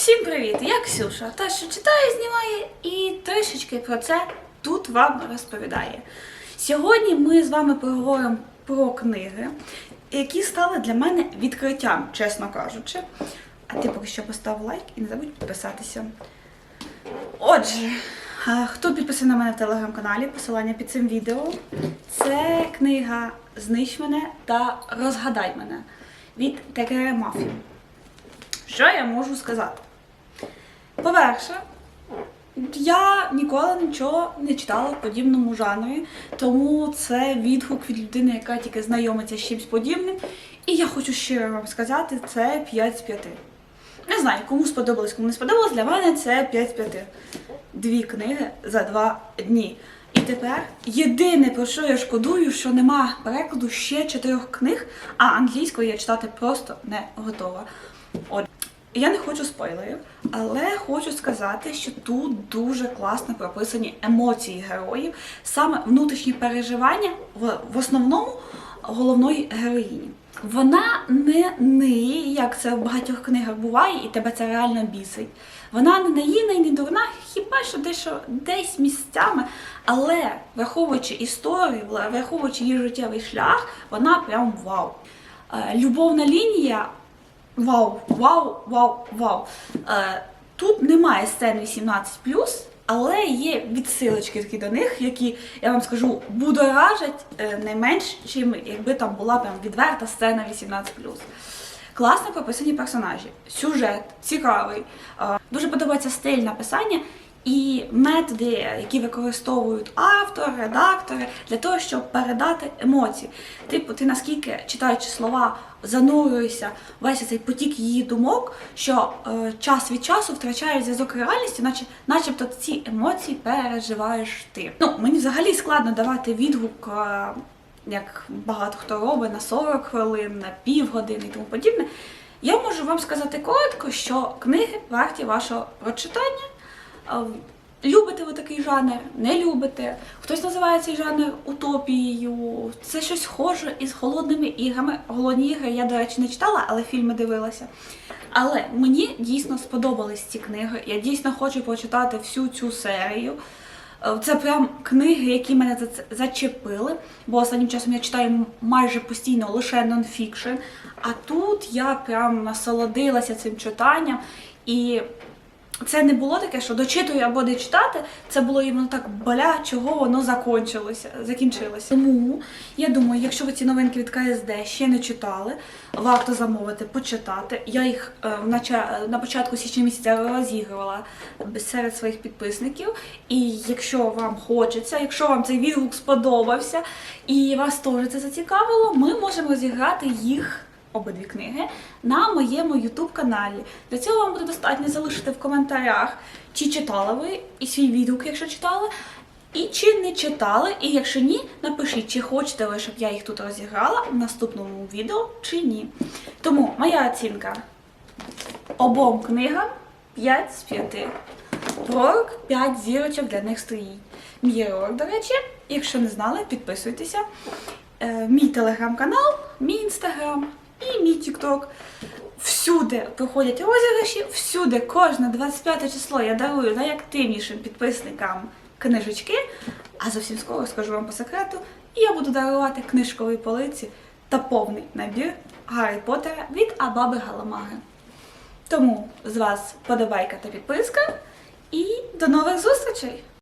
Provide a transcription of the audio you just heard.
Всім привіт! Я Ксюша, та що читає, знімає і трішечки про це тут вам розповідає. Сьогодні ми з вами поговоримо про книги, які стали для мене відкриттям, чесно кажучи. А ти поки що постав лайк і не забудь підписатися. Отже, хто підписаний на мене в телеграм-каналі, посилання під цим відео. Це книга Знищ мене та розгадай мене від Тегере Мафі. Що я можу сказати? По-перше, я ніколи нічого не читала в подібному жанрі, тому це відгук від людини, яка тільки знайомиться з чимось подібним. І я хочу щиро вам сказати, це 5 з 5. Не знаю, кому сподобалось, кому не сподобалось, для мене це 5 з 5. Дві книги за два дні. І тепер єдине, про що я шкодую, що нема перекладу ще чотирьох книг, а англійською я читати просто не готова. От. Я не хочу спойлерів, але хочу сказати, що тут дуже класно прописані емоції героїв, саме внутрішні переживання в, основному головної героїні. Вона не ниє, як це в багатьох книгах буває, і тебе це реально бісить. Вона не наївна і не дурна, хіба що дещо десь місцями, але враховуючи історію, враховуючи її життєвий шлях, вона прям вау. Е, Любовна лінія Вау, вау, вау, вау. Е, тут немає сцен 18, але є відсилочки такі до них, які, я вам скажу, будоражать е, не менш, чим якби там була прям відверта сцена 18 Класно прописані персонажі, сюжет цікавий. Е, дуже подобається стиль написання. І методи, які використовують автор, редактори для того, щоб передати емоції. Типу, ти наскільки читаючи слова, занурюєшся весь цей потік її думок, що е, час від часу втрачаєш зв'язок реальності, наче, начебто ці емоції переживаєш ти. Ну мені взагалі складно давати відгук. Е, як багато хто робить на 40 хвилин, на півгодини і тому подібне. Я можу вам сказати коротко, що книги варті вашого прочитання. Любите ви такий жанр, не любите. Хтось називає цей жанр утопією. Це щось схоже із холодними іграми. Голодні ігри я, до речі, не читала, але фільми дивилася. Але мені дійсно сподобались ці книги. Я дійсно хочу прочитати всю цю серію. Е, Це прям книги, які мене зачепили, бо останнім часом я читаю майже постійно лише нонфікшн. А тут я прям насолодилася цим читанням і. Це не було таке, що дочитую або не читати. Це було іменно так боля, чого воно закончилося, закінчилося. Тому я думаю, якщо ви ці новинки від КСД ще не читали, варто замовити, почитати. Я їх е, на початку січня місяця розігрувала серед своїх підписників. І якщо вам хочеться, якщо вам цей відгук сподобався і вас теж це зацікавило, ми можемо розіграти їх обидві книги на моєму YouTube каналі. Для цього вам буде достатньо залишити в коментарях, чи читали ви і свій відгук, якщо читали, і чи не читали. І якщо ні, напишіть, чи хочете ви, щоб я їх тут розіграла в наступному відео, чи ні. Тому моя оцінка обом книгам 5 з 5. Пророк 5 зірочок для них стоїть. Мій ролик, до речі, якщо не знали, підписуйтеся. Е, мій телеграм-канал, мій інстаграм і мій Тікток. Всюди проходять розіграші, всюди кожне 25 число я дарую найактивнішим підписникам книжечки. А зовсім скоро скажу вам по секрету, і я буду дарувати книжкові полиці та повний набір Гаррі Поттера від Абаби Галамаги. Тому з вас подобайка та підписка, і до нових зустрічей!